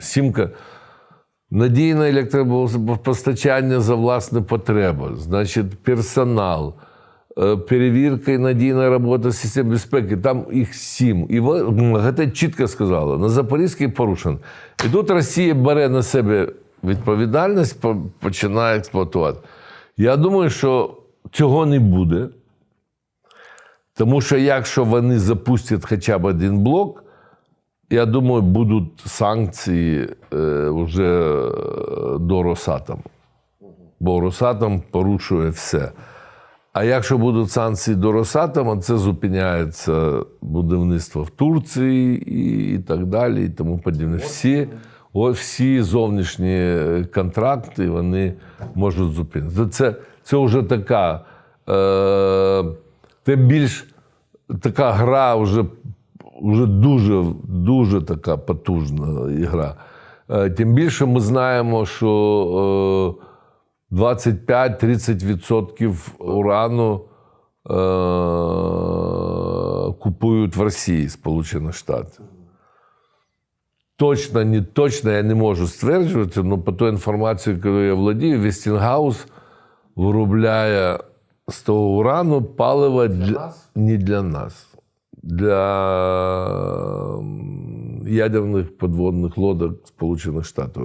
Сімка. Надійне електропостачання за власне потреби, значить, персонал, е, перевірка і надійна робота систем безпеки. Там їх сім. І ГТ чітко сказала, на Запорізький порушен. І тут Росія бере на себе відповідальність, починає експлуатувати. Я думаю, що цього не буде. Тому що якщо вони запустять хоча б один блок, я думаю, будуть санкції е, вже до Росатому. Бо Росатом порушує все. А якщо будуть санкції до Росатома, це зупиняється будівництво в Турції і, і так далі, і тому подібне. Всі, о, всі зовнішні контракти вони можуть зупинитися. Це, це вже така, е, тим більш така гра вже, вже дуже, дуже така потужна ігра. Е, Тим більше ми знаємо, що е, 25-30% урану е, купують в Росії Сполучені Штати. Точно, не точно я не можу стверджувати, але по той інформації, яку я владію, Вестінгаус виробляє з того урану паливо для, не для нас, для ядерних подводних лодок Сполучених Штатів.